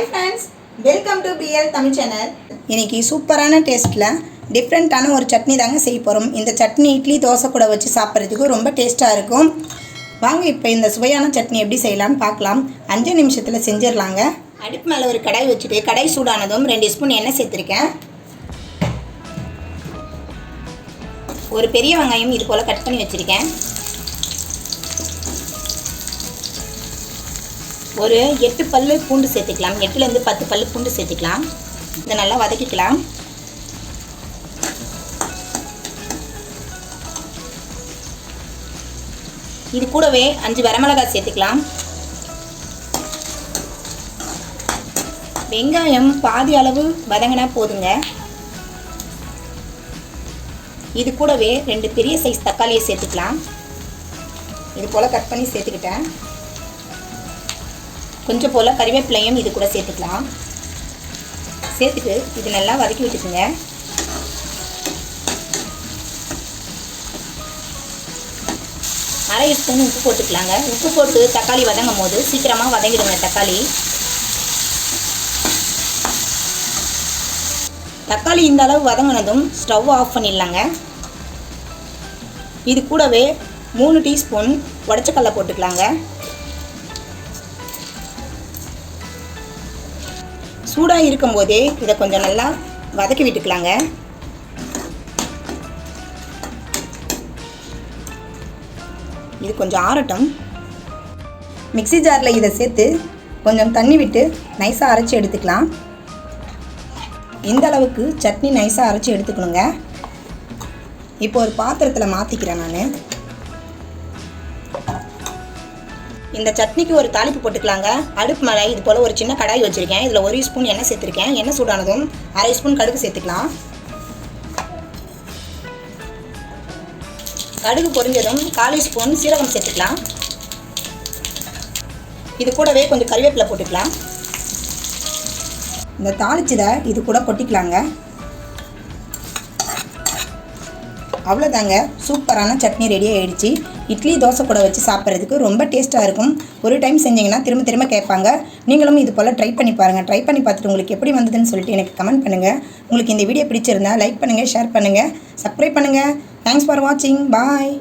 Hi friends welcome to PL Tamil channel இன்னைக்கு சூப்பரான டேஸ்ட்டில் டிஃப்ரெண்ட்டான ஒரு சட்னி தாங்க செய்ய போகிறோம் இந்த சட்னி இட்லி தோசை கூட வச்சு சாப்பிட்றதுக்கு ரொம்ப டேஸ்ட்டாக இருக்கும். வாங்க இப்போ இந்த சுவையான சட்னி எப்படி செய்யலாம்னு பார்க்கலாம். அஞ்சு நிமிஷத்தில் செஞ்சிடலாங்க. அடுப்பு மேலே ஒரு கடாய் வச்சுட்டு கடாய் சூடானதும் ரெண்டு ஸ்பூன் எண்ணெய் சேர்த்துருக்கேன். ஒரு பெரிய வெங்காயம் இது போல் கட் பண்ணி வச்சுருக்கேன். ஒரு எட்டு பல்லு பூண்டு சேர்த்துக்கலாம். எட்டுலேருந்து பத்து பல்லு பூண்டு சேர்த்துக்கலாம். இதை நல்லா வதக்கிக்கலாம். இது கூடவே அஞ்சு வரமிளகாய் சேர்த்துக்கலாம். வெங்காயம் பாதி அளவு வதங்கினா போதுங்க. இது கூடவே ரெண்டு பெரிய சைஸ் தக்காளியை சேர்த்துக்கலாம். இது போல் கட் பண்ணி சேர்த்துக்கிட்டேன். கொஞ்சம் போல் கறிவேப்பிலையும் இது கூட சேர்த்துக்கலாம். சேர்த்துட்டு இது நல்லா வதக்கி விட்டுக்குங்க அரை ஸ்பூன் உப்பு போட்டுக்கலாங்க. உப்பு போட்டு தக்காளி வதங்கும் போது சீக்கிரமாக வதங்கிடுங்க தக்காளி. தக்காளி இந்த அளவு வதங்கினதும் ஸ்டவ் ஆஃப் பண்ணிடலாங்க. இது கூடவே மூணு டீஸ்பூன் உடச்சக்கல்ல போட்டுக்கலாங்க. சூடாக இருக்கும்போதே இதை கொஞ்சம் நல்லா வதக்கி விட்டுக்கலாங்க. இது கொஞ்சம் ஆறட்டும். மிக்ஸி ஜாரில் இதை சேர்த்து கொஞ்சம் தண்ணி விட்டு நைஸாக அரைச்சி எடுத்துக்கலாம். இந்த அளவுக்கு சட்னி நைஸாக அரைச்சி எடுத்துக்கணுங்க. இப்போ ஒரு பாத்திரத்தில் மாற்றிக்கிறேன் நான். இந்த சட்னிக்கு ஒரு தாளிப்பு போட்டுக்கலாங்க. அடுப்பு மேலே இது போல் ஒரு சின்ன கடாய் வச்சுருக்கேன். இதில் ஒரு ஸ்பூன் எண்ணெய் சேர்த்துருக்கேன். எண்ணெய் சூடானதும் அரை ஸ்பூன் கடுகு சேர்த்துக்கலாம். கடுகு பொரிஞ்சதும் காலி ஸ்பூன் சீரகம் சேர்த்துக்கலாம். இது கூடவே கொஞ்சம் கருவேப்பிலை போட்டுக்கலாம். இந்த தாளிச்சதை இது கூட கொட்டிக்கலாங்க. அவ்வளோதாங்க சூப்பரான சட்னி ரெடி ஆகிடுச்சு இட்லி தோசை கூட வச்சு சாப்பிட்றதுக்கு ரொம்ப டேஸ்ட்டாக இருக்கும். ஒரு டைம் செஞ்சீங்கன்னா திரும்ப திரும்ப கேட்பாங்க. நீங்களும் இது போல் ட்ரை பண்ணி பாருங்கள் ட்ரை பண்ணி பார்த்துட்டு உங்களுக்கு எப்படி வந்ததுன்னு சொல்லிட்டு எனக்கு கமெண்ட் பண்ணுங்கள் உங்களுக்கு இந்த வீடியோ பிடிச்சிருந்தா லைக் பண்ணுங்கள் ஷேர் பண்ணுங்கள் சப்ஸ்கிரைப் பண்ணுங்கள் தேங்க்ஸ் ஃபார் வாட்சிங் பாய்